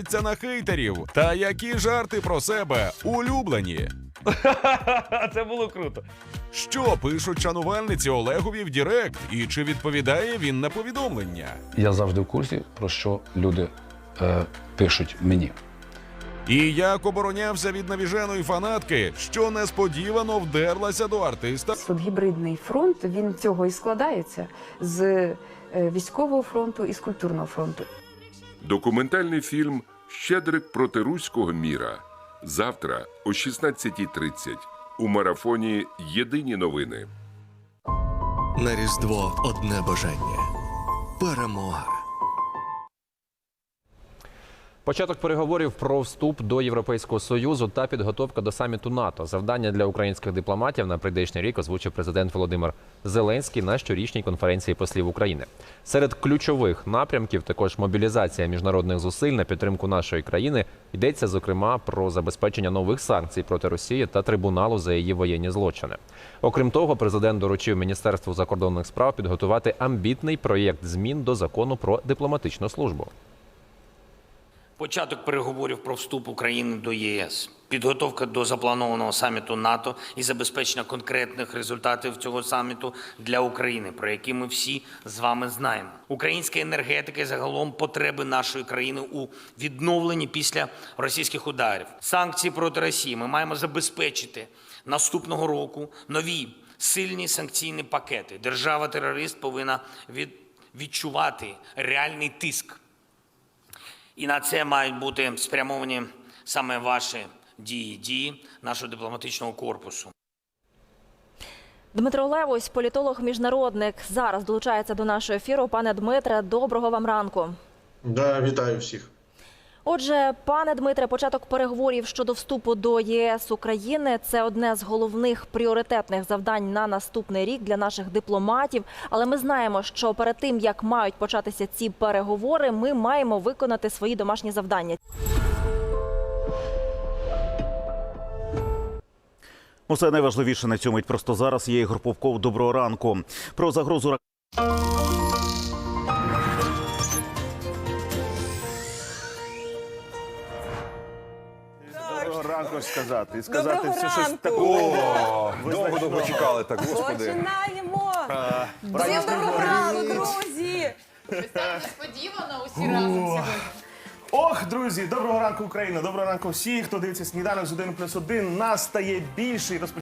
ображається на хейтерів. Та які жарти про себе улюблені. Це було круто. Що пишуть шанувальниці Олегові в Дірект, і чи відповідає він на повідомлення? Я завжди в курсі, про що люди е, пишуть мені. І як оборонявся від навіженої фанатки, що несподівано вдерлася до артиста. От гібридний фронт він цього і складається з е, військового фронту і з культурного фронту. Документальний фільм Щедрик проти руського міра. Завтра о 16.30 у марафоні Єдині новини. На Різдво одне бажання перемога. Початок переговорів про вступ до Європейського союзу та підготовка до саміту НАТО. Завдання для українських дипломатів на прийдешній рік озвучив президент Володимир Зеленський на щорічній конференції послів України. Серед ключових напрямків також мобілізація міжнародних зусиль на підтримку нашої країни йдеться зокрема про забезпечення нових санкцій проти Росії та трибуналу за її воєнні злочини. Окрім того, президент доручив Міністерству закордонних справ підготувати амбітний проєкт змін до закону про дипломатичну службу. Початок переговорів про вступ України до ЄС, підготовка до запланованого саміту НАТО і забезпечення конкретних результатів цього саміту для України, про які ми всі з вами знаємо. Українська енергетика і загалом потреби нашої країни у відновленні після російських ударів. Санкції проти Росії ми маємо забезпечити наступного року нові сильні санкційні пакети. Держава-терорист повинна від, відчувати реальний тиск. І на це мають бути спрямовані саме ваші дії, дії нашого дипломатичного корпусу. Дмитро Левось, політолог-міжнародник, зараз долучається до нашого ефіру. Пане Дмитре, доброго вам ранку. Да, вітаю всіх. Отже, пане Дмитре, початок переговорів щодо вступу до ЄС України це одне з головних пріоритетних завдань на наступний рік для наших дипломатів. Але ми знаємо, що перед тим як мають початися ці переговори, ми маємо виконати свої домашні завдання. Усе найважливіше на цьому просто зараз. Я Ігор Попков. Доброго ранку. Про загрозу рак- ранку сказати. І сказати Доброго все щось ранку. такого. Довго довго чекали так, господи. Починаємо! Всім доброго ранку, друзі! Несподівано усі разом сьогодні. Ох, друзі, доброго ранку, Україна. Доброго ранку всі, хто дивиться сніданок з 1 плюс 1. Нас стає більше і розпочинаємо.